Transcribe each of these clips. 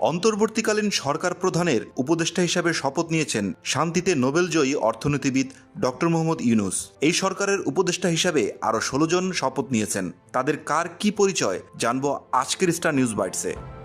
অন্তর্বর্তীকালীন সরকার প্রধানের উপদেষ্টা হিসাবে শপথ নিয়েছেন শান্তিতে নোবেলজয়ী অর্থনীতিবিদ ডক্টর মোহাম্মদ ইউনুস। এই সরকারের উপদেষ্টা হিসাবে আরও ষোলো জন শপথ নিয়েছেন। তাদের কার কি পরিচয় জানব আজকের স্টার নিউজ বাইটসে।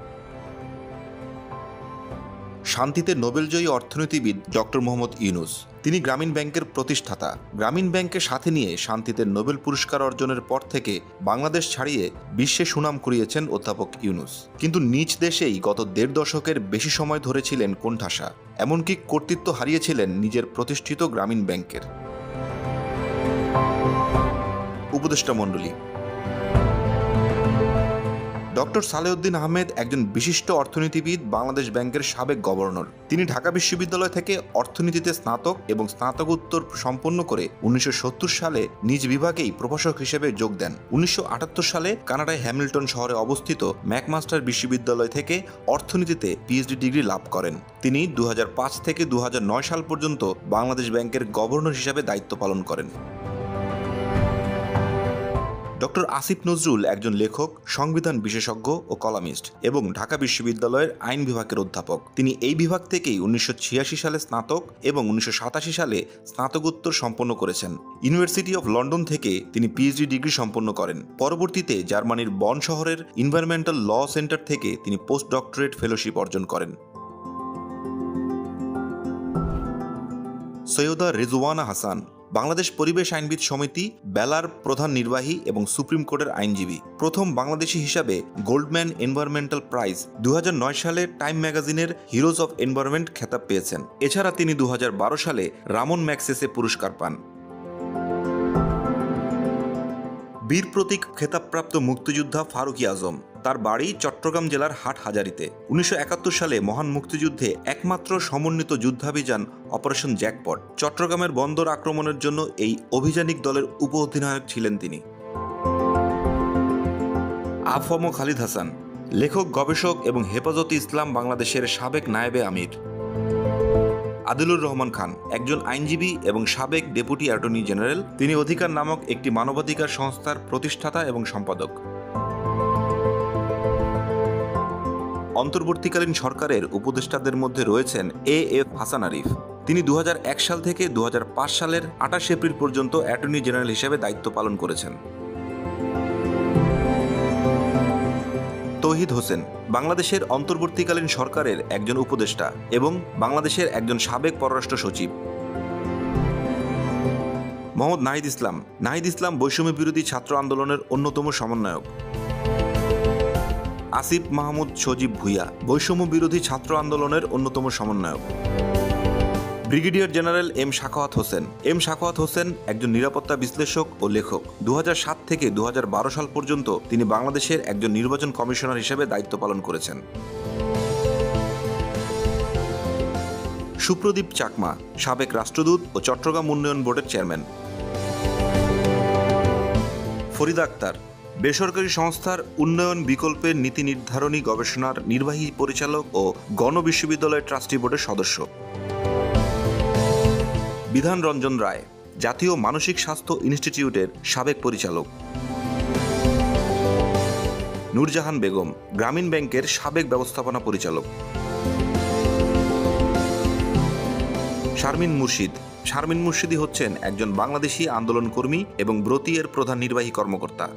শান্তিতে নোবেলজয়ী অর্থনীতিবিদ ডক্টর মোহাম্মদ ইউনুস। তিনি গ্রামীণ ব্যাংকের প্রতিষ্ঠাতা। গ্রামীণ ব্যাংকে সাথে নিয়ে শান্তিতে নোবেল পুরস্কার অর্জনের পর থেকে বাংলাদেশ ছাড়িয়ে বিশ্বে সুনাম কুড়িয়েছেন অধ্যাপক ইউনুস। কিন্তু নিজ দেশেই গত দেড় দশকের বেশি সময় ধরে ছিলেন কোণঠাসা। এমনকি কর্তৃত্ব হারিয়েছিলেন নিজের প্রতিষ্ঠিত গ্রামীণ ব্যাংকের। উপদেষ্টা মণ্ডলী ডক্টর সালেউদ্দিন আহমেদ একজন বিশিষ্ট অর্থনীতিবিদ, বাংলাদেশ ব্যাংকের সাবেক গভর্নর। তিনি ঢাকা বিশ্ববিদ্যালয় থেকে অর্থনীতিতে স্নাতক এবং স্নাতকোত্তর সম্পন্ন করে উনিশশো সত্তর সালে নিজ বিভাগেই প্রভাষক হিসেবে যোগ দেন। উনিশশো আটাত্তর সালে কানাডায় হ্যামিল্টন শহরে অবস্থিত ম্যাকমাস্টার বিশ্ববিদ্যালয় থেকে অর্থনীতিতে পিএইচডি ডিগ্রি লাভ করেন। তিনি দু হাজার পাঁচ থেকে দু হাজার নয় সাল পর্যন্ত বাংলাদেশ ব্যাংকের গভর্নর হিসাবে দায়িত্ব পালন করেন। ডক্টর আসিফ নজরুল একজন লেখক, সংবিধান বিশেষজ্ঞ ও কলামিস্ট এবং ঢাকা বিশ্ববিদ্যালয়ের আইন বিভাগের অধ্যাপক। তিনি এই বিভাগ থেকেই উনিশশো ছিয়াশি সালে স্নাতক এবং উনিশশো সাতাশি সালে স্নাতকোত্তর সম্পন্ন করেছেন। ইউনিভার্সিটি অফ লন্ডন থেকে তিনি পিএইচডি ডিগ্রি সম্পন্ন করেন। পরবর্তীতে জার্মানির বন শহরের ইনভায়রনমেন্টাল ল সেন্টার থেকে তিনি পোস্ট ডক্টরেট ফেলোশিপ অর্জন করেন। সৈয়দা রেজওয়ানা হাসান বাংলাদেশ পরিবেশ আইনবিদ সমিতি, বেলার প্রধান নির্বাহী এবং সুপ্রিম কোর্টের আইনজীবী। প্রথম বাংলাদেশি হিসাবে গোল্ডম্যান এনভায়রনমেন্টাল প্রাইজ দু হাজার নয় সালে টাইম ম্যাগাজিনের হিরোজ অফ এনভায়রনমেন্ট খেতাব পেয়েছেন। এছাড়া তিনি দু হাজার বারো সালে রামন ম্যাক্সেসে পুরস্কার পান। বীর প্রতীক খেতাবপ্রাপ্ত মুক্তিযোদ্ধা ফারুকি আজম তার বাড়ি চট্টগ্রাম জেলার হাট হাজারিতে উনিশশো একাত্তর সালে মহান মুক্তিযুদ্ধে একমাত্র সমন্বিত যুদ্ধাভিযান অপারেশন জ্যাকপট। চট্টগ্রামের বন্দর আক্রমণের জন্য এই অভিযানিক দলের উপ অধিনায়ক ছিলেন তিনি। আফম খালিদ হাসান, লেখক, গবেষক এবং হেফাজতে ইসলাম বাংলাদেশের সাবেক নায়েবে আমির। আদিলুর রহমান খান, একজন আইনজীবী এবং সাবেক ডেপুটি অ্যাটর্নি জেনারেল। তিনি অধিকার নামক একটি মানবাধিকার সংস্থার প্রতিষ্ঠাতা এবং সম্পাদক। অন্তর্বর্তীকালীন সরকারের উপদেষ্টাদের মধ্যে রয়েছেন এ এফ হাসান আরিফ। তিনি দু হাজার এক সাল থেকে দু হাজার পাঁচ সালের আঠাশ এপ্রিল পর্যন্ত অ্যাটর্নি জেনারেল হিসেবে দায়িত্ব পালন করেছেন। তৌহিদ হোসেন বাংলাদেশের অন্তর্বর্তীকালীন সরকারের একজন উপদেষ্টা এবং বাংলাদেশের একজন সাবেক পররাষ্ট্র সচিব। মোহাম্মদ নাহিদ ইসলাম। নাহিদ ইসলাম বৈষম্য বিরোধী ছাত্র আন্দোলনের অন্যতম সমন্বয়ক। আসিফ মাহমুদ সজীব ভুইয়া, বৈষম্য বিরোধী ছাত্র আন্দোলনের অন্যতম সমন্বয়ক। Brigadier general M Shakhawat Hossain. M Shakhawat Hossain একজন নিরাপত্তা বিশ্লেষক ও লেখক। দু হাজার সাত থেকে দু হাজার বারো সাল পর্যন্ত তিনি বাংলাদেশের একজন নির্বাচন কমিশনার হিসেবে দায়িত্ব পালন করেছেন। সুপ্রদীপ চাকমা, সাবেক রাষ্ট্রদূত ও চট্টগ্রাম উন্নয়ন বোর্ডের চেয়ারম্যান। ফরিদা আক্তার বেসরকারি সংস্থার উন্নয়ন বিকল্পের নীতি নির্ধারণী গবেষণার নির্বাহী পরিচালক ও গণ বিশ্ববিদ্যালয় ট্রাস্টি বোর্ডের সদস্য। বিধান রঞ্জন রায়, জাতীয় মানসিক স্বাস্থ্য ইনস্টিটিউটের সাবেক পরিচালক। নূরজাহান বেগম, গ্রামীণ ব্যাংকের সাবেক ব্যবস্থাপনা পরিচালক। শারমিন মুর্শিদ, শারমিন মুর্শিদি হচ্ছেন একজন বাংলাদেশি আন্দোলনকর্মী এবং ব্রতি এর প্রধান নির্বাহী কর্মকর্তা।